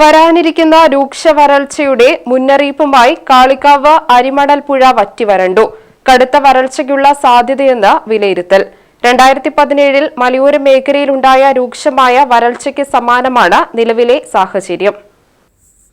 വരാനിരിക്കുന്ന രൂക്ഷ വരൾച്ചയുടെ മുന്നറിയിപ്പുമായി കാളിക്കാവ് അരിമണൽ പുഴ വറ്റിവരണ്ടു കടുത്ത വരൾച്ചയ്ക്കുള്ള സാധ്യതയെന്ന് വിലയിരുത്തൽ. രണ്ടായിരത്തി പതിനേഴിൽ മലയോര മേഖലയിലുണ്ടായ രൂക്ഷമായ വരൾച്ചയ്ക്ക് സമാനമാണ് നിലവിലെ സാഹചര്യം.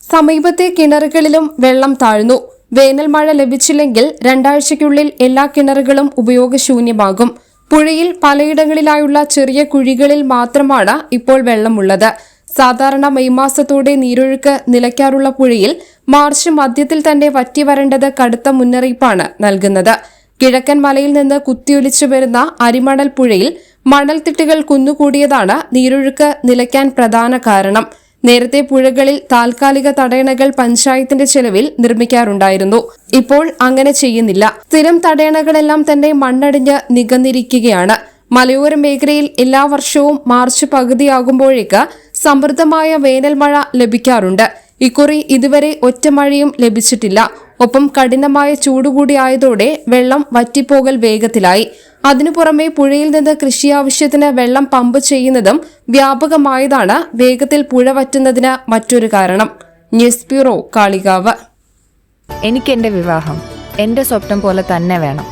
സമീപത്തെ കിണറുകളിലും വെള്ളം താഴ്ന്നു. വേനൽ മഴ ലഭിച്ചില്ലെങ്കിൽ രണ്ടാഴ്ചയ്ക്കുള്ളിൽ എല്ലാ കിണറുകളും ഉപയോഗശൂന്യമാകും. പുഴയിൽ പലയിടങ്ങളിലായുള്ള ചെറിയ കുഴികളിൽ മാത്രമാണ് ഇപ്പോൾ വെള്ളമുള്ളത്. സാധാരണ മെയ് മാസത്തോടെ നീരൊഴുക്ക് നിലയ്ക്കാറുള്ള പുഴയിൽ മാർച്ച് മധ്യത്തിൽ തന്നെ വറ്റി വരേണ്ടത് കടുത്ത മുന്നറിയിപ്പാണ് നൽകുന്നത്. കിഴക്കൻ മലയിൽ നിന്ന് കുത്തിയൊലിച്ചു വരുന്ന അരിമണൽ പുഴയിൽ മണൽത്തിട്ടുകൾ കുന്നുകൂടിയതാണ് നീരൊഴുക്ക് നിലയ്ക്കാൻ പ്രധാന കാരണം. നേരത്തെ പുഴകളിൽ താൽക്കാലിക തടയണകൾ പഞ്ചായത്തിന്റെ ചെലവിൽ നിർമ്മിക്കാറുണ്ടായിരുന്നു. ഇപ്പോൾ അങ്ങനെ ചെയ്യുന്നില്ല. സ്ഥിരം തടയണകളെല്ലാം തന്നെ മണ്ണടിഞ്ഞ് നികന്നിരിക്കുകയാണ്. മലയോര മേഖലയിൽ എല്ലാ വർഷവും മാർച്ച് പകുതിയാകുമ്പോഴേക്ക് സമൃദ്ധമായ വേനൽ മഴ ലഭിക്കാറുണ്ട്. ഇക്കുറി ഇതുവരെ ഒറ്റ മഴയും ലഭിച്ചിട്ടില്ല. ഒപ്പം കഠിനമായ ചൂടുകൂടി ആയതോടെ വെള്ളം വറ്റിപ്പോകൽ വേഗത്തിലായി. അതിനു പുറമെ പുഴയിൽ നിന്ന് കൃഷി ആവശ്യത്തിന് വെള്ളം പമ്പ് ചെയ്യുന്നതും വ്യാപകമായതാണ് വേഗത്തിൽ പുഴ വറ്റുന്നതിന് മറ്റൊരു കാരണം. News bureau Kalikavu. എനിക്ക് എന്റെ വിവാഹം. എന്റെ സ്വപ്നം പോലെ തന്നെ വേണം.